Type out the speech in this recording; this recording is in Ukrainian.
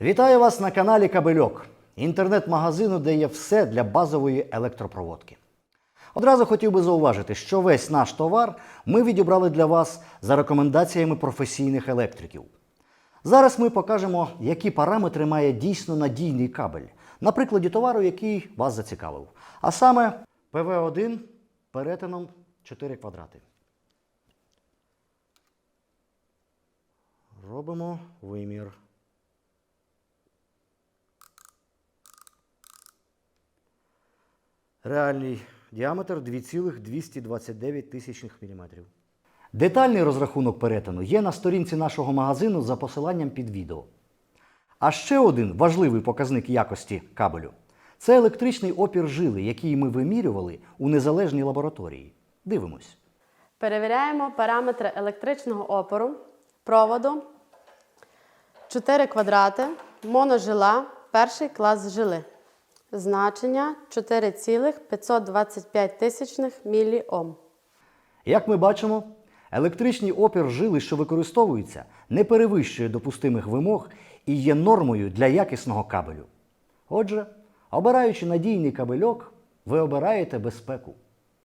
Вітаю вас на каналі Кабельок, інтернет-магазину, де є все для базової електропроводки. Одразу хотів би зауважити, що весь наш товар ми відібрали для вас за рекомендаціями професійних електриків. Зараз ми покажемо, які параметри має дійсно надійний кабель на прикладі товару, який вас зацікавив. А саме ПВ1 перетином 4 квадрати. Робимо вимір. Реальний діаметр 2,229 тисячних міліметрів. Детальний розрахунок перетину є на сторінці нашого магазину за посиланням під відео. А ще один важливий показник якості кабелю це електричний опір жили, який ми вимірювали у незалежній лабораторії. Дивимось. Перевіряємо параметри електричного опору, проводу, 4 квадрати, моножила, перший клас жили. Значення 4,525 тисячних міліом. Як ми бачимо, електричний опір жили, що використовується, не перевищує допустимих вимог і є нормою для якісного кабелю. Отже, обираючи надійний кабельок, ви обираєте безпеку.